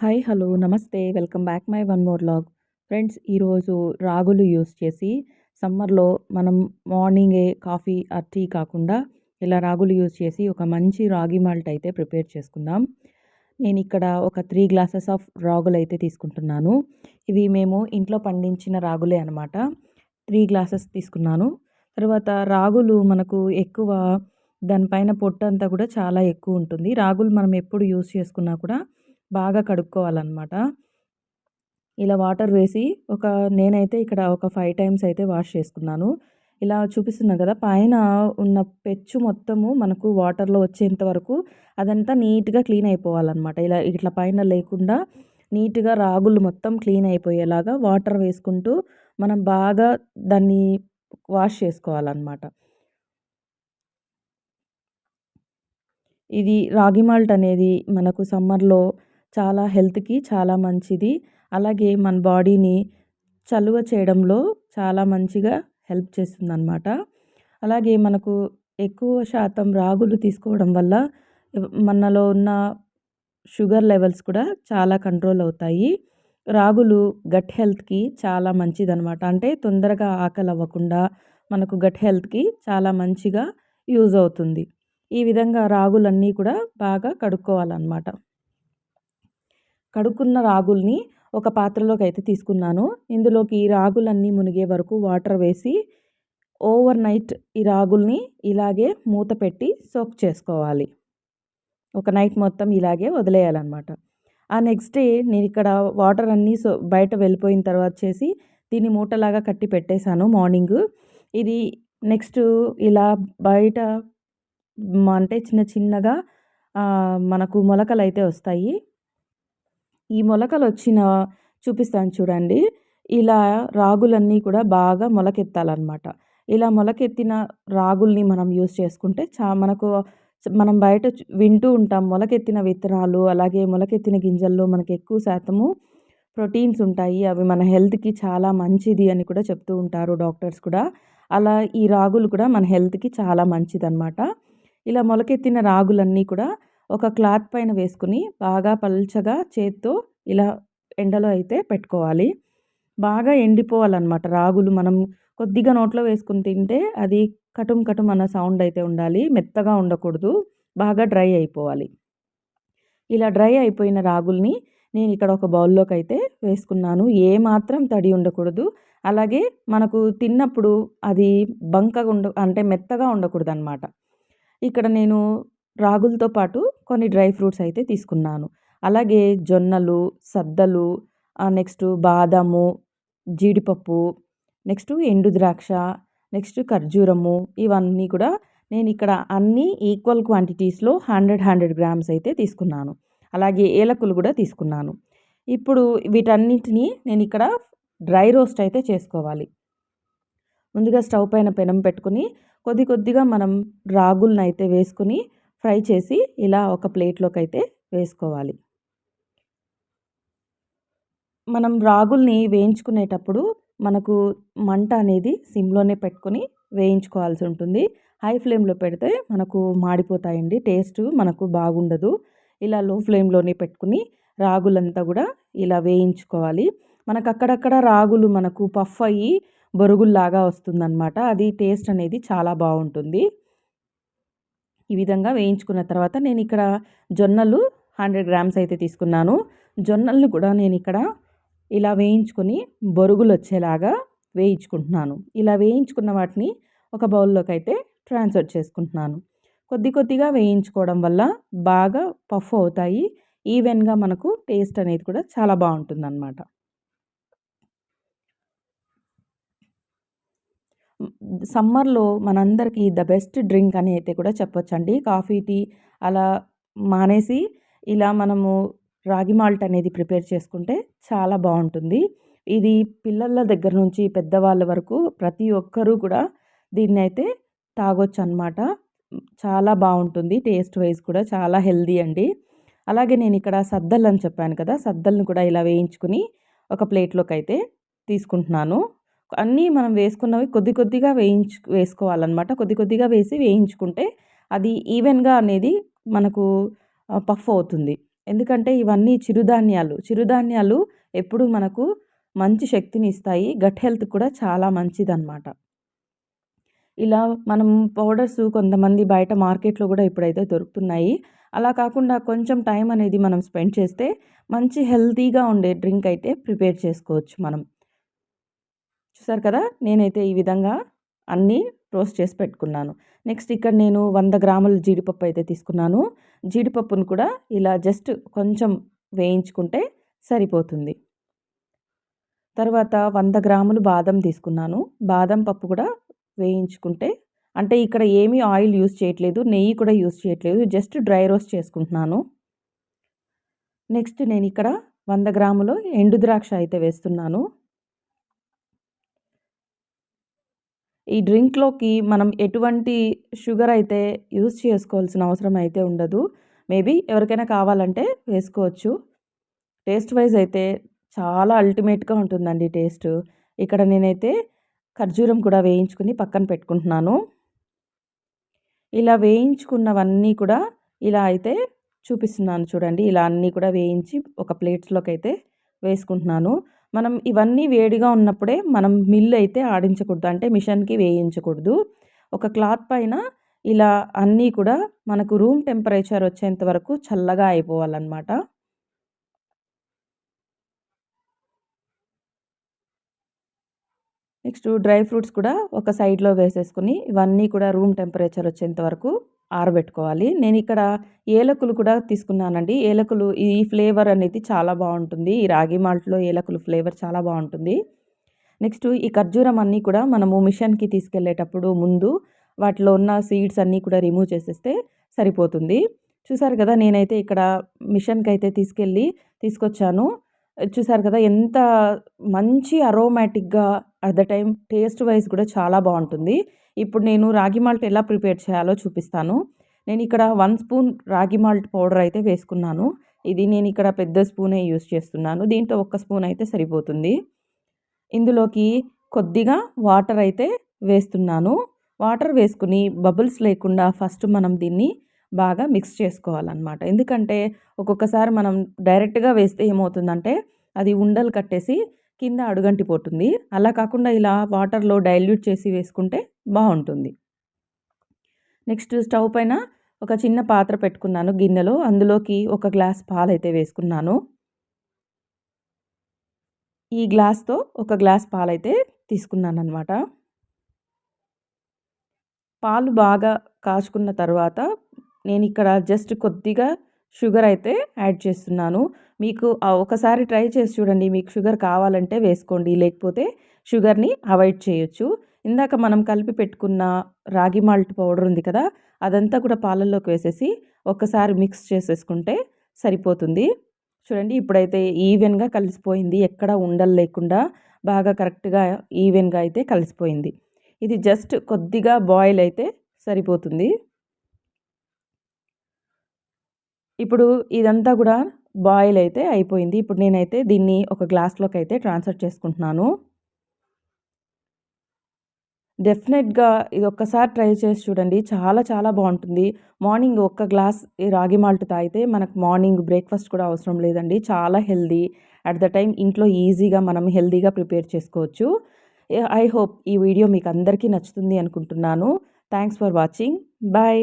Hi hello నమస్తే. Welcome back my one more vlog. Friends ఈరోజు రాగులు యూస్ చేసి సమ్మర్లో మనం మార్నింగే కాఫీ ఆ టీ కాకుండా ఇలా రాగులు యూస్ చేసి ఒక మంచి రాగి మాల్ట్ అయితే ప్రిపేర్ చేసుకుందాం. నేను ఇక్కడ ఒక త్రీ గ్లాసెస్ ఆఫ్ రాగులు అయితే తీసుకుంటున్నాను. ఇవి మేము ఇంట్లో పండించిన రాగులే అనమాట త్రీ గ్లాసెస్ తీసుకున్నాను. తర్వాత రాగులు మనకు ఎక్కువ దానిపైన పొట్టు అంతా కూడా చాలా ఎక్కువ ఉంటుంది. రాగులు మనం ఎప్పుడు యూస్ చేసుకున్నా కూడా బాగా కడుక్కోవాలన్నమాట. ఇలా వాటర్ వేసి ఒక నేనైతే ఇక్కడ ఒక ఫైవ్ టైమ్స్ అయితే వాష్ చేసుకున్నాను. ఇలా చూపిస్తున్నా కదా పైన ఉన్న పెచ్చు మొత్తము మనకు వాటర్లో వచ్చేంత వరకు అదంతా నీట్గా క్లీన్ అయిపోవాలన్నమాట. ఇలా ఇట్లా పైన లేకుండా నీట్గా రాగులు మొత్తం క్లీన్ అయిపోయేలాగా వాటర్ వేసుకుంటూ మనం బాగా దాన్ని వాష్ చేసుకోవాలన్నమాట. ఇది రాగి మాల్ట్ అనేది మనకు సమ్మర్లో చాలా హెల్త్కి చాలా మంచిది. అలాగే మన బాడీని చలువ చేయడంలో చాలా మంచిగా హెల్ప్ చేస్తుంది అనమాట అలాగే మనకు ఎక్కువ శాతం రాగులు తీసుకోవడం వల్ల మనలో ఉన్న షుగర్ లెవెల్స్ కూడా చాలా కంట్రోల్ అవుతాయి. రాగులు గట్ హెల్త్కి చాలా మంచిదనమాట అంటే తొందరగా ఆకలి అవ్వకుండా మనకు గట్ హెల్త్కి చాలా మంచిగా యూజ్ అవుతుంది. ఈ విధంగా రాగులన్నీ కూడా బాగా కడుక్కోవాలన్నమాట. కడుక్కున్న రాగుల్ని ఒక పాత్రలోకి అయితే తీసుకున్నాను. ఇందులోకి రాగులన్నీ మునిగే వరకు వాటర్ వేసి ఓవర్ నైట్ ఈ రాగుల్ని ఇలాగే మూత పెట్టి సోక్ చేసుకోవాలి. ఒక నైట్ మొత్తం ఇలాగే వదిలేయాలన్నమాట. ఆ నెక్స్ట్ డే నేను ఇక్కడ వాటర్ అన్నీ సో బయట వెళ్ళిపోయిన తర్వాత చేసి దీన్ని మూటలాగా కట్టి పెట్టేశాను మార్నింగ్. ఇది నెక్స్ట్ ఇలా బయట అంటే చిన్న చిన్నగా మనకు మొలకలు అయితే వస్తాయి. ఈ మొలకలు వచ్చిన చూపిస్తాను చూడండి. ఇలా రాగులన్నీ కూడా బాగా మొలకెత్తాలన్నమాట. ఇలా మొలకెత్తిన రాగుల్ని మనం యూస్ చేసుకుంటే చా మనకు మనం బయట వింటూ ఉంటాం మొలకెత్తిన విత్తనాలు అలాగే మొలకెత్తిన గింజల్లో మనకి ఎక్కువ శాతము ప్రోటీన్స్ ఉంటాయి. అవి మన హెల్త్కి చాలా మంచిది అని కూడా చెప్తూ ఉంటారు డాక్టర్స్ కూడా. అలా ఈ రాగులు కూడా మన హెల్త్కి చాలా మంచిదన్నమాట. ఇలా మొలకెత్తిన రాగులన్నీ కూడా ఒక క్లాత్ పైన వేసుకుని బాగా పల్చగా చేత్తో ఇలా ఎండలో అయితే పెట్టుకోవాలి. బాగా ఎండిపోవాలన్నమాట రాగులు. మనం కొద్దిగా నోట్లో వేసుకుని తింటే అది కటుం కటుం అన్న సౌండ్ అయితే ఉండాలి. మెత్తగా ఉండకూడదు. బాగా డ్రై అయిపోవాలి. ఇలా డ్రై అయిపోయిన రాగుల్ని నేను ఇక్కడ ఒక బౌల్లోకి అయితే వేసుకున్నాను. ఏ మాత్రం తడి ఉండకూడదు. అలాగే మనకు తిన్నప్పుడు అది బంకగా ఉండ అంటే మెత్తగా ఉండకూడదు అనమాట ఇక్కడ నేను రాగులతో పాటు కొన్ని డ్రై ఫ్రూట్స్ అయితే తీసుకున్నాను. అలాగే జొన్నలు సద్దలు నెక్స్ట్ బాదము జీడిపప్పు నెక్స్ట్ ఎండు ద్రాక్ష నెక్స్ట్ ఖర్జూరము ఇవన్నీ కూడా నేను ఇక్కడ అన్ని ఈక్వల్ క్వాంటిటీస్లో హండ్రెడ్ హండ్రెడ్ గ్రామ్స్ అయితే తీసుకున్నాను. అలాగే ఏలకులు కూడా తీసుకున్నాను. ఇప్పుడు వీటన్నిటిని నేను ఇక్కడ డ్రై రోస్ట్ అయితే చేసుకోవాలి. ముందుగా స్టవ్ పైన పెనం పెట్టుకుని కొద్ది కొద్దిగా మనం రాగులను అయితే వేసుకుని ఫ్రై చేసి ఇలా ఒక ప్లేట్లోకి అయితే వేసుకోవాలి. మనం రాగుల్ని వేయించుకునేటప్పుడు మనకు మంట అనేది సిమ్లోనే పెట్టుకొని వేయించుకోవాల్సి ఉంటుంది. హై ఫ్లేమ్లో పెడితే మనకు మాడిపోతాయండి టేస్ట్ మనకు బాగుండదు. ఇలా లో ఫ్లేమ్లోనే పెట్టుకుని రాగులంతా కూడా ఇలా వేయించుకోవాలి. మనకు అక్కడక్కడ రాగులు మనకు పఫ్ అయ్యి బొరుగుల్లాగా వస్తుందన్నమాట. అది టేస్ట్ అనేది చాలా బాగుంటుంది. ఈ విధంగా వేయించుకున్న తర్వాత నేను ఇక్కడ జొన్నలు హండ్రెడ్ గ్రామ్స్ అయితే తీసుకున్నాను. జొన్నలను కూడా నేను ఇక్కడ ఇలా వేయించుకొని బొరుగులు వచ్చేలాగా వేయించుకుంటున్నాను. ఇలా వేయించుకున్న వాటిని ఒక బౌల్లోకి అయితే ట్రాన్స్ఫర్ చేసుకుంటున్నాను. కొద్ది కొద్దిగా వేయించుకోవడం వల్ల బాగా పఫ్ అవుతాయి. ఈవెన్గా మనకు టేస్ట్ అనేది కూడా చాలా బాగుంటుంది సమ్మర్లో మనందరికీ ద బెస్ట్ డ్రింక్ అని అయితే కూడా చెప్పొచ్చండి. కాఫీ టీ అలా మానేసి ఇలా మనము రాగి మాల్ట్ అనేది ప్రిపేర్ చేసుకుంటే చాలా బాగుంటుంది. ఇది పిల్లల దగ్గర నుంచి పెద్దవాళ్ళ వరకు ప్రతి ఒక్కరూ కూడా దీన్ని అయితే తాగొచ్చు అనమాట చాలా బాగుంటుంది టేస్ట్ వైజ్ కూడా చాలా హెల్దీ అండి. అలాగే నేను ఇక్కడ సద్దలు అని చెప్పాను కదా సద్దలను కూడా ఇలా వేయించుకుని ఒక ప్లేట్లోకి అయితే తీసుకుంటున్నాను. అన్నీ మనం వేసుకున్నవి కొద్ది కొద్దిగా వేయించు వేసుకోవాలన్నమాట. కొద్ది కొద్దిగా వేసి వేయించుకుంటే అది ఈవెన్గా అనేది మనకు పఫ్ అవుతుంది. ఎందుకంటే ఇవన్నీ చిరుధాన్యాలు. చిరుధాన్యాలు ఎప్పుడు మనకు మంచి శక్తిని ఇస్తాయి. గట్ హెల్త్ కూడా చాలా మంచిదన్నమాట. ఇలా మనం పౌడర్స్ కొంతమంది బయట మార్కెట్లో కూడా ఇప్పుడైతే దొరుకుతున్నాయి. అలా కాకుండా కొంచెం టైం అనేది మనం స్పెండ్ చేస్తే మంచి హెల్తీగా ఉండే డ్రింక్ అయితే ప్రిపేర్ చేసుకోవచ్చు మనం. చూసారు కదా! నేనైతే ఈ విధంగా అన్నీ రోస్ట్ చేసి పెట్టుకున్నాను. నెక్స్ట్ ఇక్కడ నేను వంద గ్రాముల జీడిపప్పు అయితే తీసుకున్నాను. జీడిపప్పును కూడా ఇలా జస్ట్ కొంచెం వేయించుకుంటే సరిపోతుంది. తర్వాత వంద గ్రాములు బాదం తీసుకున్నాను. బాదం పప్పు కూడా వేయించుకుంటే అంటే ఇక్కడ ఏమీ ఆయిల్ యూస్ చేయట్లేదు నెయ్యి కూడా యూస్ చేయట్లేదు జస్ట్ డ్రై రోస్ట్ చేసుకుంటున్నాను. నెక్స్ట్ నేను ఇక్కడ వంద గ్రాములు ఎండు ద్రాక్ష అయితే వేస్తున్నాను. ఈ డ్రింక్లోకి మనం ఎటువంటి షుగర్ అయితే యూస్ చేసుకోవాల్సిన అవసరం అయితే ఉండదు. మేబీ ఎవరికైనా కావాలంటే వేసుకోవచ్చు. టేస్ట్ వైజ్ అయితే చాలా అల్టిమేట్గా ఉంటుందండి టేస్ట్. ఇక్కడ నేనైతే ఖర్జూరం కూడా వేయించుకుని పక్కన పెట్టుకుంటున్నాను. ఇలా వేయించుకున్నవన్నీ కూడా ఇలా అయితే చూపిస్తున్నాను చూడండి. ఇలా అన్నీ కూడా వేయించి ఒక ప్లేట్స్లోకి అయితే వేసుకుంటున్నాను. మనం ఇవన్నీ వేడిగా ఉన్నప్పుడే మనం మిల్ అయితే ఆడించకూడదు. అంటే మిషన్కి వేయించకూడదు. ఒక క్లాత్ పైన ఇలా అన్నీ కూడా మనకు రూమ్ టెంపరేచర్ వచ్చేంత వరకు చల్లగా అయిపోవాలన్నమాట. నెక్స్ట్ డ్రై ఫ్రూట్స్ కూడా ఒక సైడ్లో వేసేసుకుని ఇవన్నీ కూడా రూమ్ టెంపరేచర్ వచ్చేంత వరకు ఆరబెట్టుకోవాలి. నేను ఇక్కడ ఏలకులు కూడా తీసుకున్నానండి. ఏలకులు ఈ ఫ్లేవర్ అనేది చాలా బాగుంటుంది. ఈ రాగి మాల్ట్లో ఏలకులు ఫ్లేవర్ చాలా బాగుంటుంది. నెక్స్ట్ ఈ ఖర్జూరం అన్నీ కూడా మనము మిషన్కి తీసుకెళ్ళేటప్పుడు ముందు వాటిలో ఉన్న సీడ్స్ అన్నీ కూడా రిమూవ్ చేసేస్తే సరిపోతుంది. చూసారు కదా నేనైతే ఇక్కడ మిషన్కి అయితే తీసుకెళ్ళి తీసుకొచ్చాను. చూసారు కదా! ఎంత మంచి అరోమాటిక్గా at the time taste wise కూడా చాలా బాగుంటుంది. ఇప్పుడు నేను రాగి మాల్ట్ ఎలా ప్రిపేర్ చేయాలో చూపిస్తాను. నేను ఇక్కడ one spoon ragi malt powder అయితే వేసుకున్నాను. ఇది నేను ఇక్కడ పెద్ద స్పూనే యూస్ చేస్తున్నాను. దీంట్లో ఒక్క స్పూన్ అయితే సరిపోతుంది. ఇందులోకి కొద్దిగా వాటర్ అయితే వేస్తున్నాను. వాటర్ వేసుకుని బబుల్స్ లేకుండా ఫస్ట్ మనం దీన్ని బాగా మిక్స్ చేసుకోవాలన్నమాట. ఎందుకంటే ఒక్కొక్కసారి మనం డైరెక్ట్గా వేస్తే ఏమవుతుందంటే అది ఉండలు కట్టేసి కింద అడుగంటిపోతుంది అలా కాకుండా ఇలా వాటర్లో డైల్యూట్ చేసి వేసుకుంటే బాగుంటుంది. నెక్స్ట్ స్టవ్ పైన ఒక చిన్న పాత్ర పెట్టుకున్నాను గిన్నెలో. అందులోకి ఒక గ్లాస్ పాలు అయితే వేసుకున్నాను. ఈ గ్లాస్తో ఒక గ్లాస్ పాలైతే తీసుకున్నాను అనమాట పాలు బాగా కాచుకున్న తర్వాత నేను ఇక్కడ జస్ట్ కొద్దిగా షుగర్ అయితే యాడ్ చేస్తున్నాను. మీకు ఒకసారి ట్రై చేసి చూడండి. మీకు షుగర్ కావాలంటే వేసుకోండి. లేకపోతే షుగర్ని అవాయిడ్ చేయొచ్చు. ఇందాక మనం కలిపి పెట్టుకున్న రాగి మాల్ట్ పౌడర్ ఉంది కదా అదంతా కూడా పాలల్లోకి వేసేసి ఒకసారి మిక్స్ చేసేసుకుంటే సరిపోతుంది. చూడండి ఇప్పుడైతే ఈవెన్గా కలిసిపోయింది. ఎక్కడ ఉండలు లేకుండా బాగా కరెక్ట్గా ఈవెన్గా అయితే కలిసిపోయింది. ఇది జస్ట్ కొద్దిగా బాయిల్ అయితే సరిపోతుంది. ఇప్పుడు ఇదంతా కూడా బాయిల్ అయితే అయిపోయింది. ఇప్పుడు నేనైతే దీన్ని ఒక గ్లాస్లోకి అయితే ట్రాన్స్ఫర్ చేసుకుంటున్నాను. డెఫినెట్గా ఇది ఒక్కసారి ట్రై చేసి చూడండి. చాలా చాలా బాగుంటుంది. మార్నింగ్ ఒక్క గ్లాస్ రాగి మాల్ట్ తాగితే మనకు మార్నింగ్ బ్రేక్ఫాస్ట్ కూడా అవసరం లేదండి. చాలా హెల్దీ అట్ ద టైం ఇంట్లో ఈజీగా మనం హెల్దీగా ప్రిపేర్ చేసుకోవచ్చు. ఐ హోప్ ఈ వీడియో మీకు అందరికీ నచ్చుతుంది అనుకుంటున్నాను. Thanks for watching bye